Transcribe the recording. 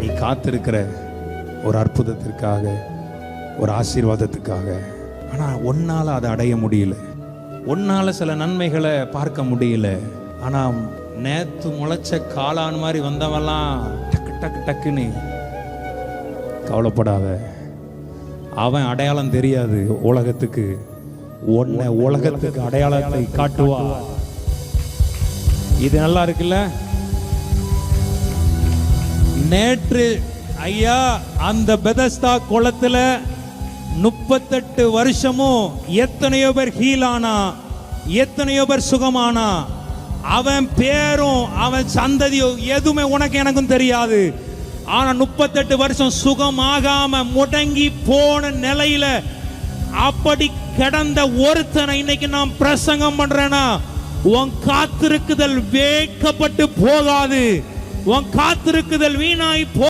நீ காத்திருக்கிற ஒரு அற்புதத்திற்காக ஒரு ஆசீர்வாதத்துக்காக. ஆனா ஒன்னால் அதை அடைய முடியல. உன்னால சில நன்மைகளை பார்க்க முடியல. ஆனா நேத்து முளைச்ச காளான் மாதிரி வந்தவெல்லாம் டக்கு டக்கு டக்குன்னு கவலைப்படாத. அவன் அடையாளம் தெரியாது. உலகத்துக்கு ஒன்ன உலகத்துக்கு அடையாளத்தை காட்டுவா. இது நல்லா இருக்குல்ல? நேற்று ஐயா அந்த பெதஸ்தா குளத்தில் முப்பத்தெட்டு வருஷமும் எத்தனையோ பேர் ஹீல் ஆனா எத்தனையோ பேர் சுகமானா அவன் பேரும் அவன் சந்ததியும் எதுவுமே உனக்கு எனக்கும் தெரியாது. ஆனா முப்பத்தெட்டு வருஷம் சுகமாகாம முடங்கி போன நிலையில அப்படி கிடந்த ஒருத்தனை இன்னைக்கு நான் பிரசங்கம் பண்றேன்னா உன் காத்திருக்குதல் வேட்கப்பட்டு போகாது. உன் காத்திருக்குதல் வீணாய் போ